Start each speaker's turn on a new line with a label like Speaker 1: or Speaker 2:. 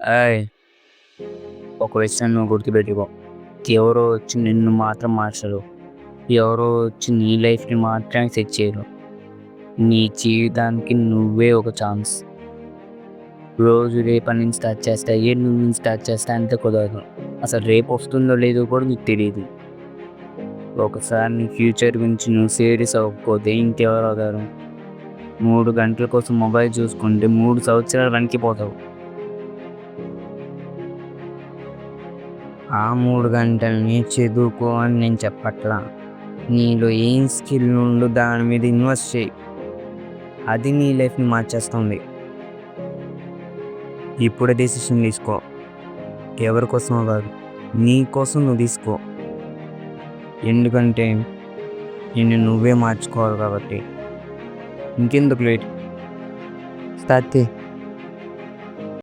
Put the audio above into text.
Speaker 1: ఏయ్! ఒక విషయం నువ్వు గుర్తుపెట్టుకో. ఎవరో వచ్చి నిన్ను మాత్రం మార్చరు. ఎవరో వచ్చి నీ లైఫ్‌ని మాత్రమే సెట్ చేయరు. నీ జీవితానికి నువ్వే ఒక ఛాన్స్. రోజు రేపటి నుంచి స్టార్ట్ చేస్తా, ఎల్లుండి నుంచి స్టార్ట్ చేస్తా అంతే కుదరదు. అసలు రేపు వస్తుందో లేదో కూడా నీకు తెలియదు ఒకసారి నీ ఫ్యూచర్ గురించి నువ్వు సీరియస్ అవ్వకపోతే ఇంకెవరు అవుతారు? మూడు గంటల కోసం మొబైల్ చూసుకుంటే మూడు సంవత్సరాలు వెనక్కిపోతావు. ఆ మూడు గంటల్ని చదువుకో అని నేను చెప్పట్లా. నీలో ఏం స్కిల్ ఉందో దాని మీద ఇన్వెస్ట్ చెయ్యి. అది నీ లైఫ్‌ని మార్చేస్తుంది. ఇప్పుడే డెసిషన్ తీసుకో. ఎవరి కోసమో కాదు. నీ కోసం నువ్వు తీసుకో. ఎందుకంటే నిన్ను నువ్వే మార్చుకోవాలి కాబట్టి. ఇంకెందుకు లేట్ స్టార్ట్